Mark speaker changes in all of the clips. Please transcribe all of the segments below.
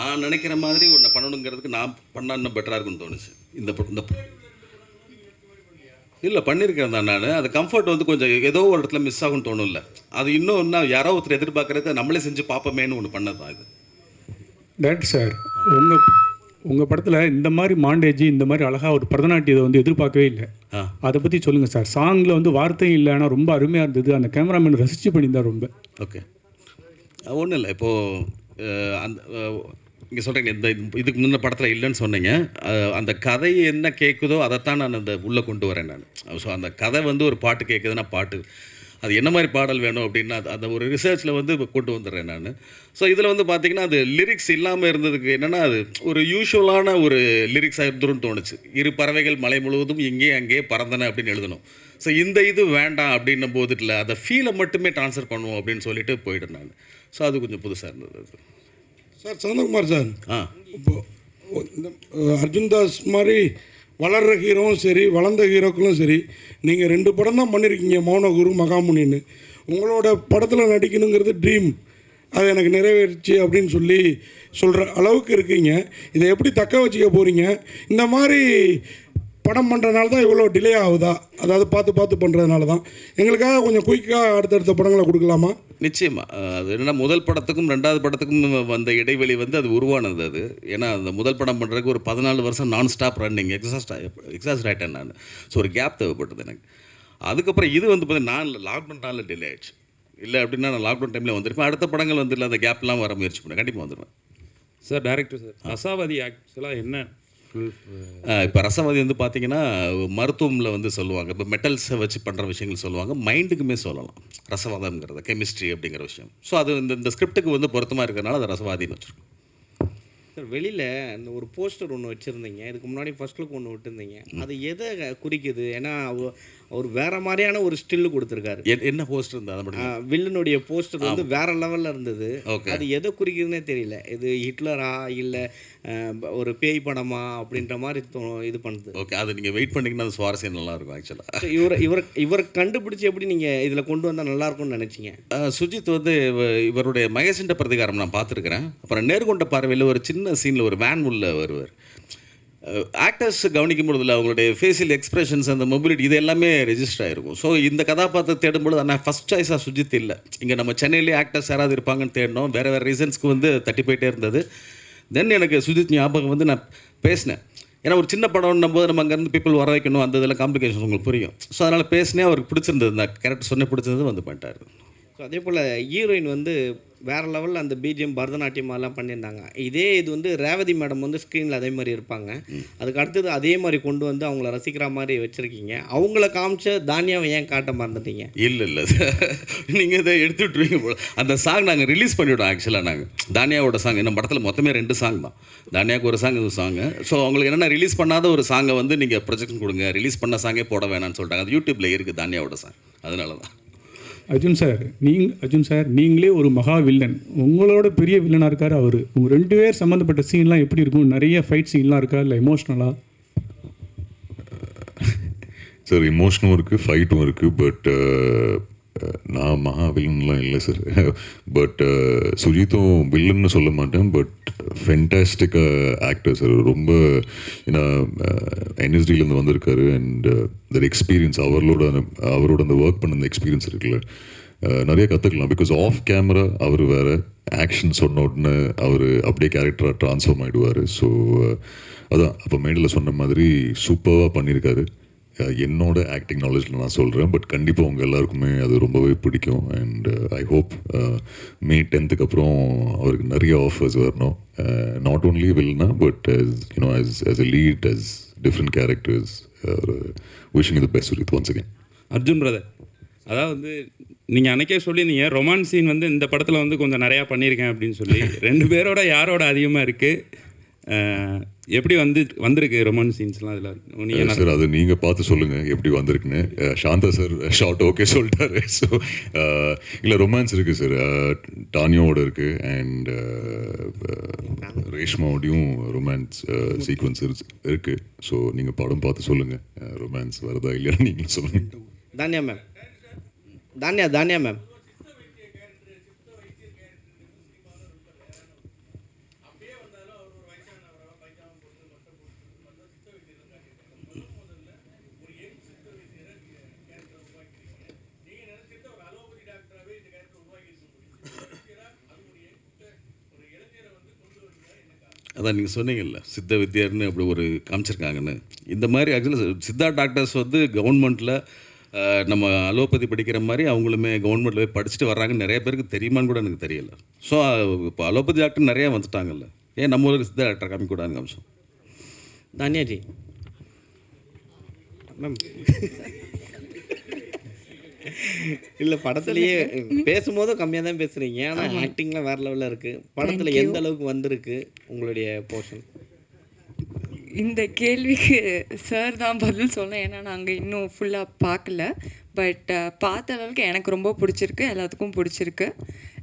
Speaker 1: நான் நினைக்கிற மாதிரி ஒன்று பண்ணணுங்கிறதுக்கு நான் பண்ணா இன்னும் பெட்டராக இருக்கும்னு தோணுச்சு. இந்த இந்த இல்லை பண்ணியிருக்கேன் தான் நான். அது கம்ஃபர்ட் வந்து கொஞ்சம் ஏதோ ஒரு இடத்துல மிஸ் ஆகும்னு தோணும்ல. அது இன்னும் இன்னும் யாரோ ஒருத்தர் எதிர்பார்க்கறத நம்மளே செஞ்சு பார்ப்போமேன்னு ஒன்று பண்ணது தான் இது?
Speaker 2: டேரக்டர் சார் உங்கள் உங்கள் படத்தில் இந்த மாதிரி மாண்டேஜ் இந்த மாதிரி அழகாக ஒரு பரதநாட்டியத்தை வந்து எதிர்பார்க்கவே இல்லை. அதை பற்றி சொல்லுங்கள் சார் சாங்கில் வந்து வார்த்தையும் இல்லை ஆனால் ரொம்ப அருமையாக இருந்தது. அந்த கேமராமேன் ரசித்து பண்ணியிருந்தார் ரொம்ப.
Speaker 1: ஓகே ஒன்றும் இல்லை. இப்போது அந்த நீங்கள் சொல்கிறீங்க இந்த இதுக்கு முன்ன படத்தில் இல்லைன்னு சொன்னீங்க. அந்த கதை என்ன கேட்குதோ அதைத்தான் நான் அந்த உள்ளே கொண்டு வரேன் நான். ஸோ அந்த கதை வந்து ஒரு பாட்டு கேட்குதுன்னா பாட்டு. அது என்ன மாதிரி பாடல் வேணும் அப்படின்னா அது- அந்த ஒரு ரிசர்ச்சில் வந்து இப்போ கொண்டு வந்துடுறேன் நான். ஸோ இதில் வந்து பார்த்தீங்கன்னா அது லிரிக்ஸ் இல்லாமல் இருந்ததுக்கு என்னென்னா அது ஒரு யூஷுவலான ஒரு லிரிக்ஸாக இருந்துருன்னு தோணுச்சு. இரு பறவைகள் மலை முழுவதும் இங்கே அங்கே பறந்தன அப்படின்னு எழுதணும். ஸோ இந்த இது வேண்டாம் அப்படின்னும் போது இல்லை அதை ஃபீலை மட்டுமே ட்ரான்ஸ்ஃபர் பண்ணுவோம் அப்படின்னு சொல்லிட்டு போயிட்டேன் நான். ஸோ அது கொஞ்சம் புதுசாக இருந்தது அது.
Speaker 3: Sir Santhakumar
Speaker 1: sir.
Speaker 3: இப்போ இந்த அர்ஜுன் தாஸ் மாதிரி வளர்கிற ஹீரோவும் சரி வளர்ந்த ஹீரோக்களும் சரி நீங்கள் ரெண்டு படம் தான் பண்ணியிருக்கீங்க மௌனகுரு மகாமுனின்னு. உங்களோட படத்தில் நடிக்கணுங்கிறது ட்ரீம் அது எனக்கு நிறைவேறிச்சு அப்படின்னு சொல்லி சொல்கிற அளவுக்கு இருக்கீங்க. இதை எப்படி தக்க வச்சுக்க போகிறீங்க இந்த மாதிரி படம் பண்ணுறதுனால தான் இவ்வளோ டிலே ஆகுதா? அதாவது பார்த்து பார்த்து பண்ணுறதுனால தான் எங்களுக்காக கொஞ்சம் குயிக்காக அடுத்தடுத்த படங்களை கொடுக்கலாமா?
Speaker 1: நிச்சயமா. அஹ் அது என்னன்னா முதல் படத்துக்கும் ரெண்டாவது படத்துக்கும் வந்த இடைவெளி வந்து அது உருவானது அது. ஏன்னா அந்த முதல் படம் பண்ணுறதுக்கு ஒரு பதினாலு வருஷம் நான் ஸ்டாப் ரன்னிங் எக்ஸாஸ்ட் எக்ஸாஸ்ட் ஆகிட்டேன் நான். ஸோ ஒரு கேப் தேவைப்பட்டது எனக்கு. அதுக்கப்புறம் இது வந்து பார்த்தீங்கன்னா நான் லாக்டவுன்னால டிலே ஆயிடுச்சு. இல்லை அப்படின்னா நான் லாக்டவுன் டைமில் வந்திருப்பேன். அடுத்த படங்கள் வந்து இல்லை அந்த கேப்லாம் வர முயற்சி பண்ணேன் கண்டிப்பாக வந்துடுவேன்.
Speaker 4: சார் டேரக்டர் சார் ரசாவதி ஆக்சுவலாக என்ன
Speaker 1: இப்போ ரசவாதி வந்து பார்த்தீங்கன்னா மருத்துவமில் வந்து சொல்லுவாங்க. இப்போ மெட்டல்ஸை வச்சு பண்ணுற விஷயங்கள் சொல்லுவாங்க. மைண்டுக்குமே சொல்லலாம். ரசவாதம்ங்கிறது கெமிஸ்ட்ரி அப்படிங்கிற விஷயம். ஸோ அது இந்த இந்த ஸ்கிரிப்டுக்கு வந்து பொருத்தமாக இருக்கிறனால அதை ரசவாதின்னு வச்சுருக்கோம்.
Speaker 5: சார் வெளியில் அந்த ஒரு போஸ்டர் ஒன்று வச்சுருந்தீங்க. இதுக்கு முன்னாடி ஃபர்ஸ்ட் லுக் ஒன்று விட்டுருந்தீங்க. அது எதை குறிக்குது? ஏன்னா அவ- அவர் வேற மாதிரியான ஒரு ஸ்டில்லு கொடுத்துருக்காரு.
Speaker 1: என்- என்ன போஸ்ட் இருந்தால் அதை மட்டும்?
Speaker 5: வில்லனுடைய போஸ்டர் வந்து வேற லெவலில் இருந்தது. அது எதை குறிக்குதுன்னே தெரியல. இது ஹிட்லரா இல்லை ஒரு பேய் படமா அப்படின்ற மாதிரி இது பண்ணுது.
Speaker 1: ஓகே அது நீங்கள் வெயிட் பண்ணிங்கன்னா அது சுவாரஸ்யம் நல்லா இருக்கும் ஆக்சுவலாக
Speaker 5: இவர் இவர் இவர் கண்டுபிடிச்சி எப்படி நீங்கள் இதில் கொண்டு வந்தால் நல்லா இருக்கும்னு நினச்சிங்க
Speaker 1: சுஜித் வந்து இவ- இவருடைய மகேஷின்ற பிரதிகாரம் நான் பார்த்துருக்கிறேன். அப்புறம் நேர்கொண்ட பார்வையில் ஒரு சின்ன சீனில் ஒரு வேன் உள்ள வருவார். ஆக்டர்ஸ் கவனிக்கும் பொழுதுல அவங்களுடைய ஃபேஷியல் எக்ஸ்பிரஷன்ஸ் அந்த மொபிலிட்டி இது எல்லாமே ரெஜிஸ்டர் ஆகிருக்கும் ஸோ இந்த கதாபாத்திரம் தேடும்பொழுது ஆனால் ஃபஸ்ட் சாய்ஸாக சுஜித் இல்லை. இங்கே நம்ம சென்னையிலே ஆக்டர்ஸ் யாராவது இருப்பாங்கன்னு தேடினோம். வேறு வேறு ரீசன்ஸ்க்கு வந்து தட்டி போயிட்டே இருந்தது. தென் எனக்கு சுஜித் ஞாபகம் வந்து நான் பேசினேன். ஏன்னா ஒரு சின்ன படம்னும் போது நம்ம அங்கேருந்து பீப்புள் வர வைக்கணும் அந்த இதெல்லாம் காம்ப்ளிகேஷன் உங்களுக்கு புரியும். ஸோ அதனால் பேசினே அவருக்கு பிடிச்சிருந்தது. நான் கேரக்டர் சொன்னே பிடிச்சிருந்தது வந்து பண்ணிட்டாரு.
Speaker 5: ஸோ அதே போல் ஹீரோயின் வந்து வேற லெவலில் அந்த பிஜிஎம் பரதநாட்டியம் அதெல்லாம் பண்ணியிருந்தாங்க. இதே இது வந்து ரேவதி மேடம் வந்து ஸ்க்ரீனில் அதே மாதிரி இருப்பாங்க. அதுக்கு அடுத்தது அதே மாதிரி கொண்டு வந்து அவங்கள ரசிக்கிற மாதிரி வச்சுருக்கீங்க. அவங்கள காமிச்ச தானியாவை ஏன் காட்ட மறந்துட்டீங்க?
Speaker 1: இல்லை இல்லை. நீங்கள் இதை எடுத்து விட்ருவீங்க போல. அந்த சாங் நாங்கள் ரிலீஸ் பண்ணிவிட்டோம் ஆக்சுவலாக நாங்கள் தானியாவோட சாங் நம்ம படத்தில் மொத்தமே ரெண்டு சாங் தான். தானியாவுக்கு ஒரு சாங் இது சாங்கு ஸோ அவங்களுக்கு என்னென்னா ரிலீஸ் பண்ணாத ஒரு சாங்கை வந்து நீங்கள் ப்ரொஜெக்ஷன் கொடுங்க. ரிலீஸ் பண்ண சாங்கே போட வேணாம்னு சொல்லிட்டாங்க. அது யூடியூப்பில் இருக்குது தானியாவோட சாங் அதனால தான்
Speaker 2: அர்ஜுன் சார் நீங் அர்ஜுன் சார் நீங்களே ஒரு மகா வில்லன் உங்களோட பெரிய வில்லனாக இருக்கார் அவர். உங்கள் ரெண்டு பேர் சம்மந்தப்பட்ட சீன்லாம் எப்படி இருக்கும்? நிறைய ஃபைட் சீன்லாம் இருக்கா? இல்லை எமோஷ்னலாக
Speaker 6: சார் இமோஷனும் இருக்குது ஃபைட்டும் இருக்குது பட் நான் மகா வில்லன்லாம் இல்லை சார் பட் uh, சுஜித்தும் வில்லன்னு சொல்ல மாட்டேன். பட் ஃபென்டாஸ்டிக்காக ஆக்டர் சார் ரொம்ப ஏன்னா என்எஸ்டிலேருந்து uh, வந்திருக்காரு. அண்ட் தட் எக்ஸ்பீரியன்ஸ் அவரோட அந்த- அவரோட அந்த ஒர்க் பண்ண அந்த எக்ஸ்பீரியன்ஸ் இருக்குல்ல. Uh, நிறைய கற்றுக்கலாம் பிகாஸ் ஆஃப் கேமரா அவர் வேறு ஆக்ஷன் சொன்ன உடனே அவர் அப்படியே கேரக்டராக ட்ரான்ஸ்ஃபார்ம் ஆகிடுவார் ஸோ அதான். அப்போ மேடில் சொன்ன மாதிரி சூப்பராக பண்ணியிருக்காரு. என்னோட ஆக்டிங் நாலேஜில் நான் சொல்கிறேன் பட் கண்டிப்பாக உங்கள் எல்லாருக்குமே அது ரொம்பவே பிடிக்கும். அண்ட் ஐ ஹோப் மே டென்த்துக்கு அப்புறம் அவருக்கு நிறைய ஆஃபர்ஸ் வரணும். Not only villain but as you know as as a lead as different characters wishing இது best with once again
Speaker 4: Arjun brother அதாவது வந்து நீங்கள் அன்னைக்கே சொல்லியிருந்தீங்க ரொமான்ஸ் சீன் வந்து இந்த படத்தில் வந்து கொஞ்சம் நிறையா பண்ணியிருக்கேன் அப்படின்னு சொல்லி. ரெண்டு பேரோட யாரோட அதிகமாக இருக்குது எப்படி வந்து வந்திருக்கு ரொமான்ஸ் சீன்ஸ்லாம் அதில்? நீங்கள்
Speaker 6: சார் அது நீங்கள் பார்த்து சொல்லுங்கள் எப்படி வந்திருக்குன்னு. சாந்தா சார் ஷார்ட் ஓகே சொல்லிட்டாரு. ஸோ இல்லை ரொமான்ஸ் இருக்குது சார். டானியோட இருக்குது அண்ட் ரேஷ்மாவோடையும் ரொமான்ஸ் சீக்வன்ஸ் இருக்குது ஸோ நீங்கள் படம் பார்த்து சொல்லுங்கள் ரொமான்ஸ் வருதா இல்லையா நீங்களும் சொல்லுங்கள்
Speaker 5: Tanya ma'am Tanya Tanya ma'am
Speaker 1: அதான் நீங்கள் சொன்னீங்கல்ல சித்த வித்யார்னு அப்படி ஒரு காமிச்சிருக்காங்கன்னு. இந்த மாதிரி ஆக்சுவலாக சித்தா டாக்டர்ஸ் வந்து கவர்மெண்ட்டில் நம்ம அலோபதி படிக்கிற மாதிரி அவங்களுமே கவர்மெண்ட்டில் போய் படிச்சுட்டு வர்றாங்கன்னு நிறைய பேருக்கு தெரியுமான்னு கூட எனக்கு தெரியல. ஸோ இப்போ அலோபதி டாக்டர் நிறையா வந்துட்டாங்கல்ல. ஏன் நம்ம ஊருக்கு சித்தா டாக்டர் காமிக்கூடாதுன்னு காமிச்சோம்?
Speaker 5: தானியாஜி. மேம் இல்லை படத்துலயே பேசும்போதும் கம்மியாக தான் பேசுகிறீங்க ஆனால் ஆக்டிங்லாம் வேறு லெவலில் இருக்குது படத்தில் எந்த அளவுக்கு வந்திருக்கு உங்களுடைய போர்ஷன்
Speaker 7: இந்த கேள்விக்கு சார் தான் பதில் சொல்லணும் ஏன்னா நாங்கள் இன்னும் ஃபுல்லாக பார்க்கல. பட் பார்த்த அளவுக்கு எனக்கு ரொம்ப பிடிச்சிருக்கு. எல்லாத்துக்கும் பிடிச்சிருக்கு.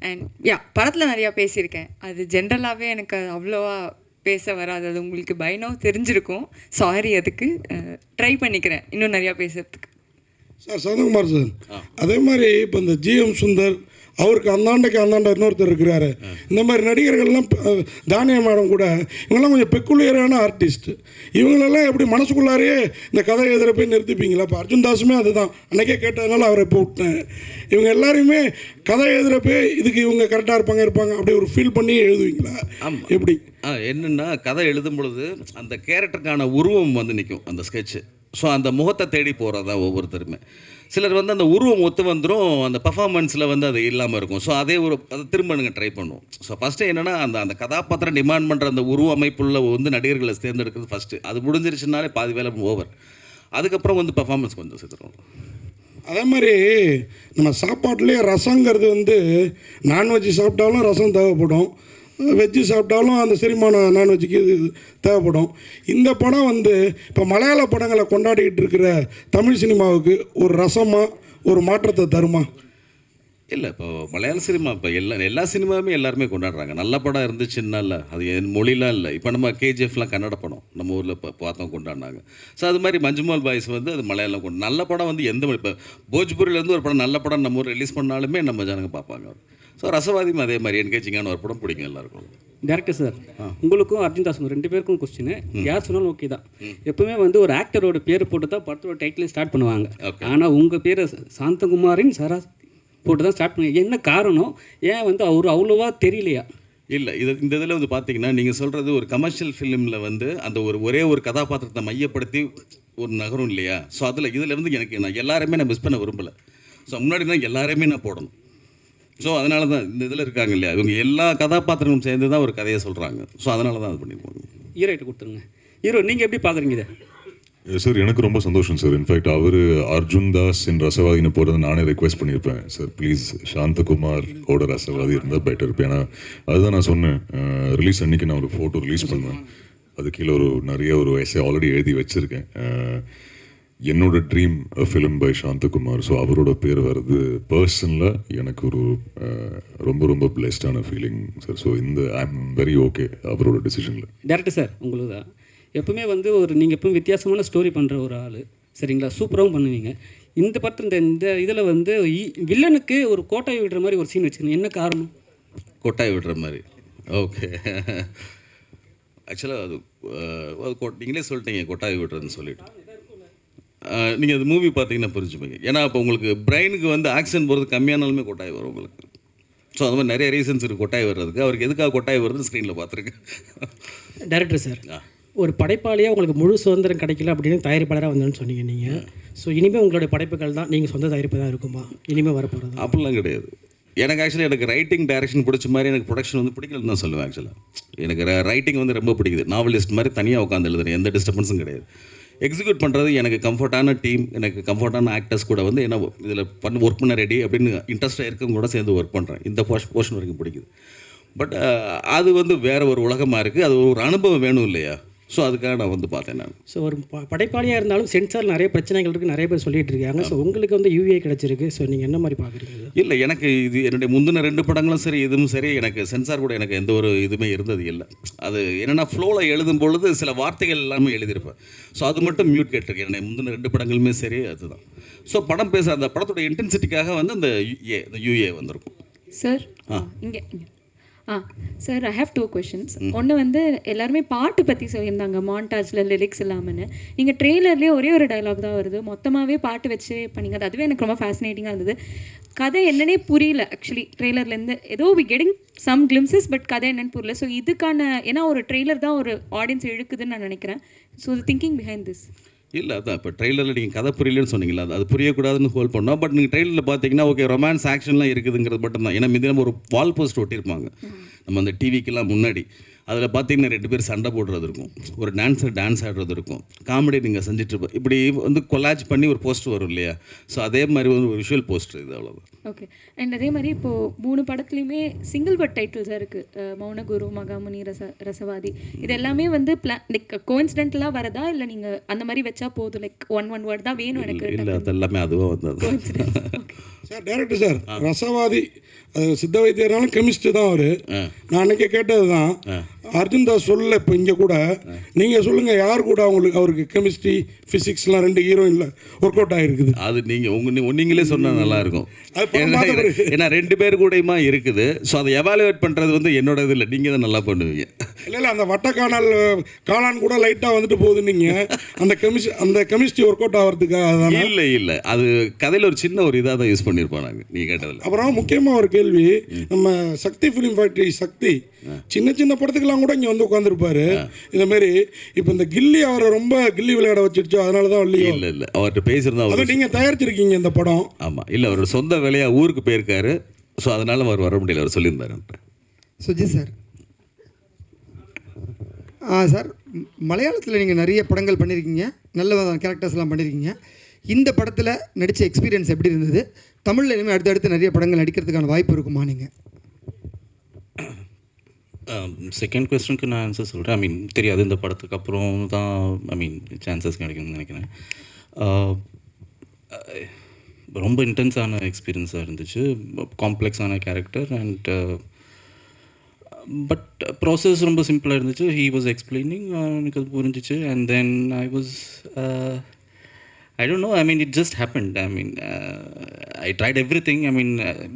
Speaker 7: அண்ட் யா படத்தில் நிறையா பேசியிருக்கேன். அது ஜென்ரலாகவே எனக்கு அவ்வளோவா பேச வராது. அது உங்களுக்கு பயனோ தெரிஞ்சிருக்கும். சாரி அதுக்கு. ட்ரை பண்ணிக்கிறேன். இன்னும் நிறையா பேசுறதுக்கு.
Speaker 3: Sir Santhakumar sir. அதே மாதிரி இப்போ இந்த ஜிஎம் சுந்தர் அவருக்கு அந்தாண்டைக்கு அந்தாண்ட இன்னொருத்தர் இருக்கிறாரு. இந்த மாதிரி நடிகர்கள்லாம் தானியா மேடம் கூட இவங்கெல்லாம் கொஞ்சம் பெக்குலியரான ஆர்டிஸ்ட் இவங்களெல்லாம் எப்படி மனசுக்குள்ளாரையே இந்த கதை எழுதுகிற போய் நிறுத்திப்பீங்களா? இப்போ அர்ஜுன் தாஸுமே அதுதான். அன்னைக்கே கேட்டதுனால அவரை இப்போ விட்டேன். இவங்க எல்லாரையுமே கதை எழுதுகிறப்ப இதுக்கு இவங்க கரெக்டாக இருப்பாங்க இருப்பாங்க அப்படி ஒரு ஃபீல் பண்ணி எழுதுவீங்களா? எப்படி?
Speaker 1: என்னென்னா கதை எழுதும் பொழுது அந்த கேரக்டருக்கான உருவம் வந்து நிற்கும் அந்த ஸ்கெட்சு ஸோ அந்த முகத்தை தேடி போகிறதா ஒவ்வொருத்தருமே. சிலர் வந்து அந்த உருவம் ஒத்து வந்துடும் அந்த பர்ஃபாமன்ஸில் வந்து அது இல்லாமல் இருக்கும். ஸோ அதே ஒரு அதை திரும்ப நீங்கள் ட்ரை பண்ணுவோம். ஸோ ஃபஸ்ட்டு என்னென்னா அந்த அந்த கதாபாத்திரம் டிமாண்ட் பண்ணுற அந்த உருவ அமைப்புள்ள வந்து நடிகர்களை தேர்ந்தெடுக்கிறது ஃபஸ்ட்டு அது முடிஞ்சிருச்சுனாலே பாதி வேலை ஓவர் அதுக்கப்புறம் வந்து பர்ஃபாமன்ஸ் கொஞ்சம் சேர்த்துருவோம்
Speaker 3: அதே மாதிரி நம்ம சாப்பாட்டுலேயே ரசங்கிறது வந்து நான்வெஜ் சாப்பிட்டாலும் ரசம் தேவைப்படும். வெஜ்ஜு சாப்பிட்டாலும் அந்த செரிமானம் நான்வெஜ்ஜுக்கு இது தேவைப்படும். இந்த படம் வந்து இப்போ மலையாள படங்களை கொண்டாடிக்கிட்டு இருக்கிற தமிழ் சினிமாவுக்கு ஒரு ரசமாக ஒரு மாற்றத்தை தருமா?
Speaker 1: இல்லை இப்போ மலையாள சினிமா இப்போ எல்லா எல்லா சினிமாவுமே எல்லாருமே கொண்டாடுறாங்க. நல்ல படம் இருந்துச்சுன்னா இல்லை அது என் மொழிலாம் இல்லை. இப்போ நம்ம கேஜிஎஃப்லாம் கன்னட படம் நம்ம ஊரில் இப்போ பார்த்தோம் கொண்டாடினாங்க. ஸோ அது மாதிரி மஞ்சுமால் பாய்ஸ் வந்து அது மலையாளம் கொண்டு நல்ல படம் வந்து எந்த இப்போ போஜ்பூரிலேருந்து ஒரு படம் நல்ல படம் நம்ம ஊர் ரிலீஸ் பண்ணாலுமே நம்ம ஜனங்க பார்ப்பாங்க. ஸோ ரசவாதியும் அதே மாதிரி. என்கேஜிங்கான ஒரு படம் பிடிக்கும் எல்லாருக்கும்.
Speaker 8: டேரக்டர் சார் உங்களுக்கும் அர்ஜுன் தாஸ் ரெண்டு பேருக்கும் கொஸ்டின் யார் சொன்னாலும் ஓகே தான். எப்பவுமே வந்து ஒரு ஆக்டரோட பேர் போட்டு தான் படத்தோட டைட்டில் ஸ்டார்ட் பண்ணுவாங்க. ஆனால் உங்கள் பேரை சாந்தகுமாரின் சரா போட்டு தான் ஸ்டார்ட் பண்ணுங்க என்ன காரணம்? ஏன் வந்து அவர் அவ்வளோவா தெரியலையா?
Speaker 1: இல்லை இது இந்த இதில் வந்து பார்த்தீங்கன்னா நீங்கள் சொல்கிறது ஒரு கமர்ஷியல் ஃபிலிமில் வந்து அந்த ஒரு ஒரே ஒரு கதாபாத்திரத்தை மையப்படுத்தி ஒரு நகரும் இல்லையா? ஸோ அதில் இதில் இருந்து எனக்கு நான் எல்லாருமே நான் மிஸ் பண்ண விரும்பலை. ஸோ முன்னாடி நான் எல்லாரையுமே நான் போடணும். ஸோ அதனால தான் இந்த இதில் இருக்காங்க இல்லையா? இவங்க எல்லா கதாபாத்திரங்களும் சேர்ந்து தான் ஒரு கதையை சொல்கிறாங்க ஸோ அதனால தான் அது பண்ணியிருப்பாங்க
Speaker 8: ஹீரோயிட்ட கொடுத்துருங்க. ஹீரோ நீங்கள் எப்படி பார்க்குறீங்க இதை?
Speaker 6: சார் எனக்கு ரொம்ப சந்தோஷம் சார் இன்ஃபேக்ட் அவர் அர்ஜுன் தாஸ் என் ரசவாதின்னு போகிறத நானே ரெக்வெஸ்ட் பண்ணியிருப்பேன். சார் ப்ளீஸ் சாந்தகுமார் ஓட ரசவாதி இருந்தால் பெட்டர் இருப்பேன். ஏன்னா அதுதான் நான் சொன்னேன். ரிலீஸ் அன்னைக்கு நான் ஒரு ஃபோட்டோ ரிலீஸ் பண்ணுவேன். அது கீழே ஒரு நிறைய ஒரு வயசை ஆல்ரெடி எழுதி வச்சுருக்கேன். என்னோட dream film by Santhakumar so அவரோட பேர் வர்றது பர்சனில் எனக்கு ஒரு ரொம்ப ரொம்ப பிளெஸ்டான ஃபீலிங் சார் ஸோ இந்த ஐ எம் வெரி ஓகே அவரோட டிசிஷனில்
Speaker 8: டேரக்டர் சார் உங்களுக்கு தான் எப்பவுமே வந்து ஒரு நீங்கள் எப்பவும் வித்தியாசமான ஸ்டோரி பண்ணுற ஒரு ஆள். சரிங்களா? சூப்பராகவும் பண்ணுவீங்க. இந்த படத்தில் இந்த இந்த இதில் வந்து இ- வில்லனுக்கு ஒரு கோட்டையை விடுற மாதிரி ஒரு சீன் வச்சுக்கணும் என்ன காரணம்?
Speaker 1: கொட்டாய் விடுற மாதிரி. ஓகே ஆக்சுவலாக அது அது நீங்களே சொல்லிட்டீங்க கொட்டாய் விடுறதுன்னு சொல்லிட்டு. நீங்கள் அது மூவி பார்த்தீங்கன்னா புரிஞ்சுப்பீங்க. ஏன்னா இப்போ உங்களுக்கு பிரெயினுக்கு வந்து ஆக்சிஜன் போகிறது கம்மியானாலுமே கொட்டாய் வரும் உங்களுக்கு. ஸோ அது மாதிரி நிறைய ரீசன்ஸ் இருக்குது கொட்டாய் வர்றதுக்கு. அவருக்கு எதுக்காக கொட்டாய் வருதுன்னு ஸ்க்ரீனில் பார்த்துருக்கேன்.
Speaker 9: Director
Speaker 1: sir.
Speaker 9: ஒரு படைப்பாளியாக உங்களுக்கு முழு சுதந்திரம் கிடைக்கல அப்படின்னு தயாரிப்பாளராக வந்தேன்னு சொன்னீங்க நீங்கள் ஸோ இனிமேல் உங்களுடைய படைப்புகள் தான் நீங்கள் சொந்த தயாரிப்பு தான் இருக்குமா? இனிமேல் வரப்போகிறது
Speaker 1: அப்படிலாம் கிடையாது. எனக்கு ஆக்சுவலி எனக்கு ரைட்டிங் டைரக்ஷன் பிடிச்ச மாதிரி எனக்கு ப்ரொடக்ஷன் வந்து பிடிக்கலன்னு தான் சொல்லுவேன் ஆக்சுவலாக எனக்கு ரைட்டிங் வந்து ரொம்ப பிடிக்குது. நாவலிஸ்ட் மாதிரி தனியாக உட்காந்து எழுதுறேன். எந்த டிஸ்டர்பன்ஸும் கிடையாது. எக்ஸிக்யூட் பண்ணுறது எனக்கு கம்ஃபர்ட்டான டீம் எனக்கு கம்ஃபர்ட்டான ஆக்டர்ஸ் கூட வந்து என்ன இதில் பண்ண ஒர்க் பண்ண ரெடி அப்படின்னு இன்ட்ரெஸ்ட்டாக இருக்கவங்க கூட சேர்ந்து ஒர்க் பண்ணுறேன் இந்த போர்ஷன் போர்ஷன் வரைக்கும் பிடிக்குது. பட் அது வந்து வேறு ஒரு உலகமாக இருக்குது அது ஒரு அனுபவம் வேணும் இல்லையா? ஸோ அதுக்காக நான் வந்து பார்த்தேன் நான்.
Speaker 9: ஸோ ஒரு ப படைப்பாளியாக இருந்தாலும் சென்சார் நிறைய பிரச்சனைகள் இருக்குது நிறைய பேர் சொல்லிட்டு இருக்காங்க. ஸோ உங்களுக்கு வந்து யூஏ கிடச்சிருக்கு. ஸோ நீங்கள் என்ன மாதிரி பார்க்குறீங்க?
Speaker 1: இல்லை எனக்கு இது என்னுடைய முந்தின ரெண்டு படங்களும் சரி இதுவும் சரி எனக்கு சென்சார் கூட எனக்கு எந்த ஒரு இதுவுமே இருந்தது இல்லை. அது என்னென்னா ஃப்ளோவில் எழுதும் பொழுது சில வார்த்தைகள் எல்லாமே எழுதியிருப்பேன். ஸோ அது மட்டும் மியூட் கேட்டிருக்கேன். என்னுடைய முந்தின ரெண்டு படங்களுமே சரி அதுதான். ஸோ படம் பேச அந்த படத்தோட இன்டென்சிட்டிக்காக வந்து அந்த யூஏ இந்த யூஏ வந்திருக்கும்.
Speaker 7: சார் இங்கே இங்கே. ஆ. Sir I have two questions ஒன்று வந்து எல்லாருமே பாட்டு பற்றி சொல்லியிருந்தாங்க மாண்டாஜில் லிரிக்ஸ் இல்லாமல்னு நீங்கள் ட்ரெய்லர்லேயே ஒரே ஒரு டயலாக் தான் வருது. மொத்தமாகவே பாட்டு வச்சு பண்ணீங்க. அது அதுவே எனக்கு ரொம்ப ஃபேசினேட்டிங்காக இருந்தது. கதை என்னன்னே புரியல ஆக்சுவலி ட்ரெய்லர்லேருந்து ஏதோ we getting some glimpses but கதை என்னன்னு புரியல. ஸோ இதுக்கான ஏன்னா ஒரு ட்ரெய்லர் தான் ஒரு ஆடியன்ஸ் இழுக்குதுன்னு நான் நினைக்கிறேன். ஸோ திங்கிங் பிஹைண்ட் திஸ்
Speaker 1: இல்லை அதான் இப்போ ட்ரெய்லரில் நீங்கள் கதை புரியலன்னு சொன்னீங்களா அது அது புரியக்கூடாதுன்னு ஹோல் பண்ணோம். பட் நீங்கள் ட்ரெய்லரில் பார்த்தீங்கன்னா ஓகே ரொமான்ஸ் ஆக்ஷன்லாம் இருக்குதுங்கிறது மட்டும்தான். ஏன்னா மிதி நம்ம ஒரு வால் போஸ்ட் ஒட்டியிருப்பாங்க. நம்ம அந்த டிவிக்கெல்லாம் முன்னாடி. அதில் பார்த்தீங்கன்னா ரெண்டு பேர் சண்டை போடுறது இருக்கும். ஒரு டான்ஸர் டான்ஸ் ஆடுறது இருக்கும். காமெடி நீங்கள் செஞ்சுட்டு இருப்ப இப்படி வந்து கொலாஜ் பண்ணி ஒரு போஸ்ட் வரும் இல்லையா? ஸோ அதே மாதிரி வந்து ஒரு விஷுவல் போஸ்டர் இது அவ்வளோதான்
Speaker 7: ஓகே அண்ட் அதே மாதிரி இப்போது மூணு படத்துலையுமே சிங்கிள் பட் டைட்டில்ஸாக இருக்குது மௌனகுரு மகாமுனி ரச ரசவாதி. இது எல்லாமே வந்து பிளான் லைக் கோயின்சிடென்டலாக வரதா? இல்லை நீங்கள் அந்த மாதிரி வச்சா போதும்? லைக் ஒன் ஒன் வேர்ட் தான் வேணும் எனக்கு?
Speaker 1: இல்லை அது எல்லாமே அதுவாக வந்தது.
Speaker 3: சார் டேரக்டர் சார் ரசவாதி அது சித்த வைத்தியர்னாலும் கெமிஸ்ட் தான் அவர். நான் அன்னைக்கு கேட்டது தான் அர்ஜுன் தாஸ் சொல்ல இப்போ இங்கே கூட. நீங்கள் சொல்லுங்கள் யார் கூட அவங்களுக்கு அவருக்கு கெமிஸ்ட்ரி ஃபிசிக்ஸ்லாம் ரெண்டு ஹீரோயினில் ஒர்க் அவுட் ஆகிருக்குது
Speaker 1: அது நீங்கள் உங்க நீங்களே சொன்னால் நல்லா இருக்கும்
Speaker 3: அது படம்
Speaker 1: ஏன்னா- ரெண்டு பேர் கூடயுமா இருக்குது. ஸோ அதை எவாலுவேட் பண்ணுறது வந்து என்னோட இது இல்லை. நீங்கள் தான் நல்லா பண்ணுவீங்க.
Speaker 3: இல்லை இல்லை அந்த வட்டக்கானல் காளான் கூட லைட்டாக வந்துட்டு போகுது நீங்கள் அந்த கெமிஸ்ட் அந்த கெமிஸ்ட்ரி ஒர்க் அவுட் ஆகிறதுக்காக தானே?
Speaker 1: இல்லை இல்லை. அது கதையில் ஒரு சின்ன ஒரு இதாக தான் யூஸ் பண்ணியிருப்போம் நாங்கள் நீங்கள் கேட்டதில்
Speaker 3: அப்புறம் முக்கியமாக ஒரு கேள்வி நம்ம சக்தி ஃபிலிம் ஃபேக்டரி சக்தி சின்ன சின்ன படத்துக்கெல்லாம் கூட இங்கே வந்து உட்காந்துருப்பாரு இந்த மாதிரி இப்போ இந்த கில்லி அவரை ரொம்ப கில்லி விளையாட வச்சிருச்சோ அதனால தான் இல்லையோ?
Speaker 1: இல்லை இல்லை. அவர்கிட்ட பேசியிருந்தா
Speaker 3: அதை நீங்கள் தயாரிச்சிருக்கீங்க இந்த படம்.
Speaker 1: ஆமாம் இல்லை அவரோட சொந்த வேலையாக ஊருக்கு போயிருக்காரு. ஸோ அதனால அவர் வர முடியல. அவர் சொல்லியிருந்தாரு.
Speaker 10: சுஜித் சார் சார் மலையாளத்தில் நீங்கள் நிறைய படங்கள் பண்ணியிருக்கீங்க நல்ல கேரக்டர்ஸ்லாம் பண்ணியிருக்கீங்க இந்த படத்தில் நடித்த எக்ஸ்பீரியன்ஸ் எப்படி இருந்தது? தமிழில் இனிமேல் அடுத்தடுத்து நிறைய படங்கள் நடிக்கிறதுக்கான வாய்ப்பு இருக்குமா நீங்கள்
Speaker 11: செகண்ட் கொஸ்டனுக்கு நான் ஆன்சர் சொல்கிறேன் ஐ மீன் தெரியாது இந்த படத்துக்கு அப்புறம் தான் ஐ மீன் சான்சஸ் கிடைக்கும்னு நினைக்கிறேன். ரொம்ப இன்டென்ஸான எக்ஸ்பீரியன்ஸாக இருந்துச்சு. காம்ப்ளெக்ஸான கேரக்டர் அண்ட் பட் ப்ராசஸ் ரொம்ப சிம்பிளாக இருந்துச்சு ஹீ வாஸ் எக்ஸ்பிளைனிங் எனக்கு அது புரிஞ்சிச்சு and then I was I don't know. I mean, it just happened. I mean, uh, I tried everything. I mean, uh,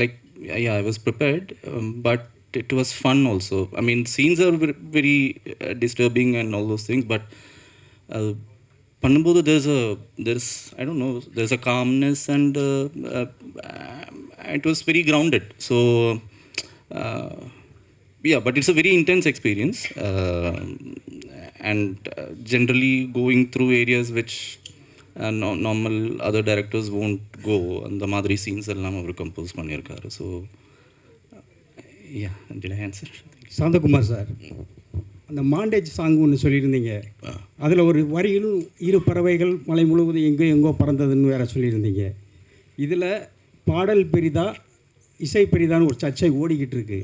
Speaker 11: like, yeah, I was prepared, um, but it was fun also. I mean, scenes are very, very uh, disturbing and all those things, but uh, பண்ணும்போது there's a there's I don't know there's a calmness and uh, uh, it was very grounded. So uh, yeah, but it's a very intense experience, uh, and uh, generally going through areas which uh, no, normal other directors won't go. அந்த மாதிரி scenes எல்லாம் அவர் compose பண்ணியிருக்காரு. So yeah did I answer
Speaker 12: Santhakumar sir அந்த montage song ஒன்று சொல்லியிருந்தீங்க. அதில் ஒரு வரியில் இரு பறவைகள் மலை முழுவதும் எங்கோ எங்கோ பறந்ததுன்னு வேற சொல்லியிருந்தீங்க. இதில் பாடல் பெரிதா இசை பெரிதான்னு ஒரு சர்ச்சை ஓடிக்கிட்டு இருக்கு.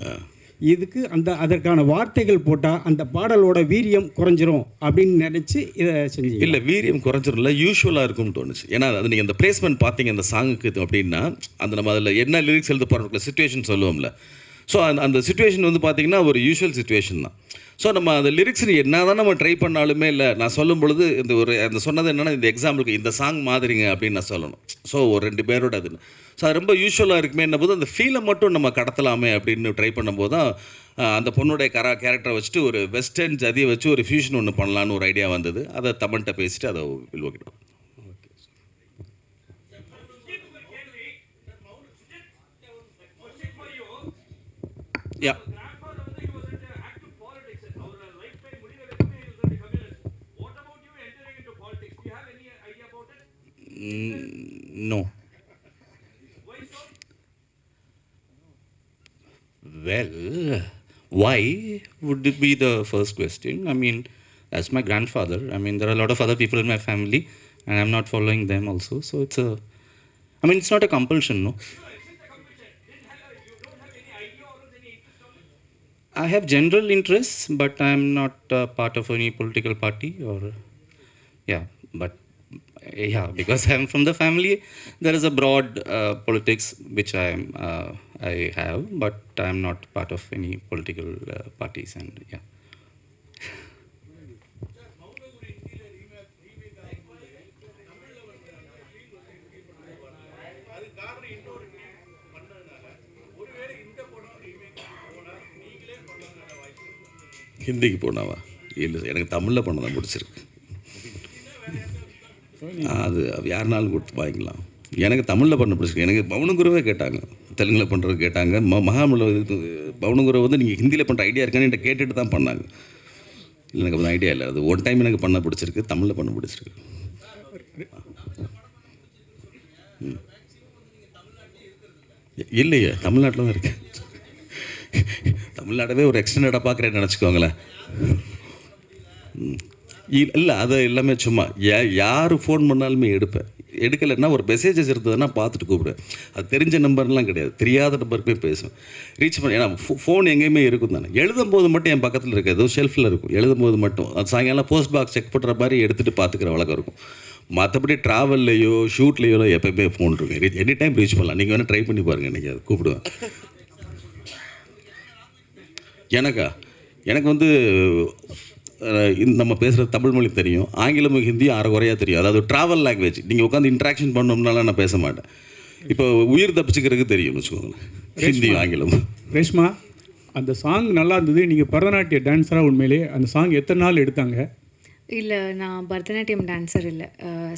Speaker 12: இதுக்கு அந்த அதற்கான வார்த்தைகள் போட்டால் அந்த பாடலோட வீரியம் குறைஞ்சிரும் அப்படின்னு நினச்சி இதை செஞ்சு
Speaker 1: இல்லை வீரியம் குறைஞ்சிரும்ல யூஸ்வலாக இருக்கும்னு தோணுச்சு. ஏன்னா அது நீங்கள் அந்த பிளேஸ்மெண்ட் பார்த்தீங்க அந்த சாங்குக்கு அப்படின்னா அந்த நம்ம அதில் என்ன லிரிக்ஸ் எழுத போகிறோம்ல சுச்சுவேஷன் சொல்லுவோம்ல. ஸோ அந்த அந்த சுச்சுவேஷன் வந்து பார்த்தீங்கன்னா ஒரு யூஷுவல் சுச்சுவேஷன் தான். ஸோ நம்ம அந்த லிரிக்ஸ் என்ன தான் நம்ம ட்ரை பண்ணாலுமே இல்லை நான் சொல்லும் பொழுது இந்த ஒரு அந்த சொன்னது என்னென்னா இந்த எக்ஸாம்பிளுக்கு இந்த சாங் மாதிரிங்க அப்படின்னு நான் சொல்லணும். ஸோ ஒரு ரெண்டு பேரோட அது ஸோ அது ரொம்ப யூஸ்வலாக இருக்குமே என்ன போது அந்த ஃபீலை மட்டும் நம்ம கடத்தலாமே அப்படின்னு ட்ரை பண்ணும்போது தான் அந்த பொண்ணுடைய கரா கேரக்டரை வச்சுட்டு ஒரு வெஸ்டர்ன் ஜதியை வச்சு ஒரு ஃபியூஷன் ஒன்று பண்ணலான்னு ஒரு ஐடியா வந்தது. அதை தமிழ்கிட்ட பேசிட்டு அதை வில்வக்கிட்டோம். யா
Speaker 11: would it be the first question? I mean, as my grandfather, I mean, there are a lot of other people in my family, and I'm not following them also. So it's a, I mean, it's not a compulsion, no. I have general interests, but I'm not uh, part of any political party or, yeah, but yeah, because I'm from the family, there is a broad uh, politics which I am, uh, I have, but I'm not part of any political uh, parties, and yeah.
Speaker 1: ஹிந்திக்கு போனாவா இல்லை எனக்கு தமிழில் பண்ண தான் பிடிச்சிருக்கு அது யாருனாலும் கொடுத்து வாங்கிக்கலாம். எனக்கு தமிழில் பண்ண பிடிச்சிருக்கு. எனக்கு பவுனகுருவே கேட்டாங்க. தெலுங்கில் பண்ணுறது கேட்டாங்க. ம மகாமல இது வந்து நீங்கள் ஹிந்தியில் பண்ணுற ஐடியா இருக்கான்னு என்கிட்ட கேட்டுட்டு தான் பண்ணாங்க. இல்லை எனக்கு அந்த ஐடியா இல்லை. அது ஒன் டைம் எனக்கு பண்ண பிடிச்சிருக்கு. தமிழில் பண்ண பிடிச்சிருக்கு. ம். இல்லையே. தமிழ்நாட்டில் தான் இருக்கேன் தமிழ்நாடவே ஒரு எக்ஸ்டெண்டடாக பார்க்குறேன்னு நினச்சிக்கோங்களேன். இல்லை அது எல்லாமே சும்மா யா யார் ஃபோன் பண்ணாலுமே எடுப்பேன் எடுக்கலைன்னா ஒரு மெசேஜஸ் இருந்ததுன்னா பார்த்துட்டு கூப்பிடுவேன் அது தெரிஞ்ச நம்பர்லாம் கிடையாது. தெரியாத நம்பருக்குமே பேசுவேன். ரீச் பண்ண ஏன்னா ஃபோன் எங்கேயுமே இருக்கும் தானே. எழுதும் போது மட்டும் என் பக்கத்தில் இருக்க ஏதோ ஷெல்ஃபில் இருக்கும். எழுதும் போது மட்டும். அது சாயங்காலம் போஸ்ட் பாக்ஸ் செக் பண்ணுற மாதிரி எடுத்துகிட்டு பார்த்துக்கிற வழக்கம் இருக்கும். மற்றபடி ட்ராவல்லையோ ஷூட்லேயோ எப்பயுமே ஃபோன் இருக்கும். எனி டைம் ரீச் பண்ணலாம். நீங்கள் வேணால் ட்ரை பண்ணி பாருங்கள் இன்றைக்கி அது கூப்பிடுவேன். எனக்கா? எனக்கு வந்து நம்ம பேசுகிற தமிழ் மொழி தெரியும் ஆங்கிலமும் ஹிந்தியும் அரை குறையாக தெரியும். அதாவது ட்ராவல் லாங்குவேஜ் நீங்கள் உட்காந்து இன்ட்ராக்ஷன் பண்ணோம்னால நான் பேச மாட்டேன். இப்போ உயிர் தப்பிச்சுக்கிறதுக்கு தெரியும்னு வச்சுக்கோங்களேன். ஹிந்தியும் ஆங்கிலமும்
Speaker 2: ரேஷ்மா அந்த சாங் நல்லா இருந்தது. நீங்கள் பரதநாட்டிய டான்ஸராக உண்மையிலே அந்த சாங் எத்தனை நாள் எடுத்தாங்க?
Speaker 13: இல்லை நான் பரதநாட்டியம் டான்ஸர் இல்லை.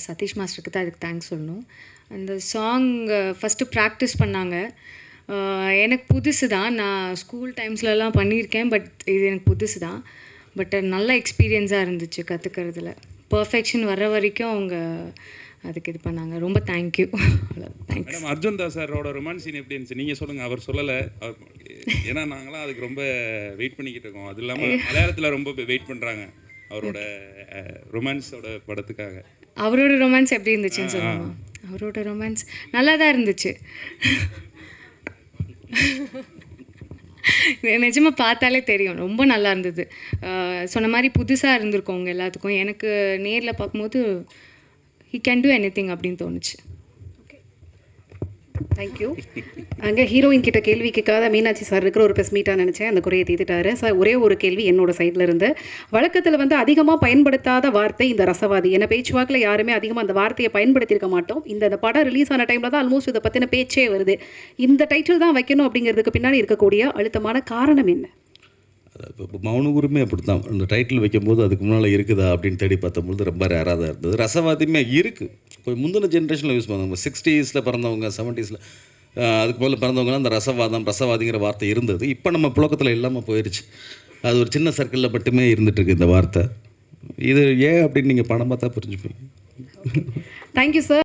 Speaker 13: சதீஷ் மாஸ்டருக்கு தான் அதுக்கு தேங்க்ஸ் சொல்லணும். அந்த சாங் ஃபஸ்ட்டு ப்ராக்டிஸ் பண்ணாங்க. எனக்கு புதுசு தான் நான் ஸ்கூல் டைம்ஸ்லலாம் பண்ணியிருக்கேன் பட் இது எனக்கு புதுசு தான் பட் நல்ல எக்ஸ்பீரியன்ஸாக இருந்துச்சு கற்றுக்கிறதுல பர்ஃபெக்ஷன் வர்ற வரைக்கும் அவங்க அதுக்கு இது பண்ணாங்க. ரொம்ப thank you
Speaker 4: thanks madam Arjun Das சாரோட ரொமான்ஸ் சீன் எப்படி இருந்துச்சு? நீங்கள் சொல்லுங்கள் அவர் சொல்லலை. அவர் ஏன்னா நாங்களாம் அதுக்கு ரொம்ப வெயிட் பண்ணிக்கிட்டு இருக்கோம். அது இல்லாமல் மலையாளத்தில் ரொம்ப வெயிட் பண்ணுறாங்க அவரோட ரொமான்ஸோட படத்துக்காக.
Speaker 13: அவரோட ரொமான்ஸ் எப்படி இருந்துச்சுன்னு சொல்லுமா அவரோட ரொமான்ஸ் நல்லா தான் இருந்துச்சு. நிஜமாக பார்த்தாலே தெரியும். ரொம்ப நல்லா இருந்தது. சொன்ன மாதிரி புதுசாக இருந்திருக்கோங்க எல்லாத்துக்கும். எனக்கு நேரில் பார்க்கும்போது he can do anything அப்படின்னு தோணுச்சு.
Speaker 14: தேங்க்யூ அங்கே ஹீரோயின் கிட்ட கேள்வி கேட்காத மீனாட்சி சார் இருக்கிற ஒரு ப்ரெஸ் மீட்டாக நினச்சேன். அந்த குறையை தீர்த்துட்டாரு. சார் ஒரே ஒரு கேள்வி என்னோட சைடில் இருந்து. வழக்கத்தில் வந்து அதிகமாக பயன்படுத்தாத வார்த்தை இந்த ரசவாதி. என்ன பேச்சுவாக்கில் யாருமே அதிகமாக அந்த வார்த்தையை பயன்படுத்தியிருக்க மாட்டோம். இந்த அந்த படம் ரிலீஸ் ஆன டைமில் தான் ஆல்மோஸ்ட் இதை பற்றின பேச்சே வருது. இந்த டைட்டில் தான் வைக்கணும் அப்படிங்கிறதுக்கு பின்னாடி இருக்கக்கூடிய அழுத்தமான காரணம் என்ன?
Speaker 1: இப்போ மௌன மௌனகுருமே அப்படி தான் அந்த டைட்டில் வைக்கும்போது அதுக்கு முன்னால் இருக்குதா அப்படின்னு தேடி பார்த்தபொழுது ரொம்ப ரேராக தான் இருந்தது. ரசவாதியுமே இருக்குது இப்போ முந்தின ஜென்ரேஷனில் யூஸ் பண்ணுவாங்க சிக்ஸ்டீஸில் பிறந்தவங்க செவன்ட்டீஸில் அதுக்கு போல் பிறந்தவங்கலாம் அந்த ரசவாதம் ரசவாதிங்கிற வார்த்தை இருந்தது. இப்போ நம்ம புழக்கத்தில் இல்லாமல் போயிடுச்சு அது ஒரு சின்ன சர்க்கிளில் மட்டுமே இருந்துகிட்ருக்கு இந்த வார்த்தை. இது ஏன் அப்படின்னு நீங்கள் படம் பார்த்தா புரிஞ்சுப்பீங்க.
Speaker 14: Thank you sir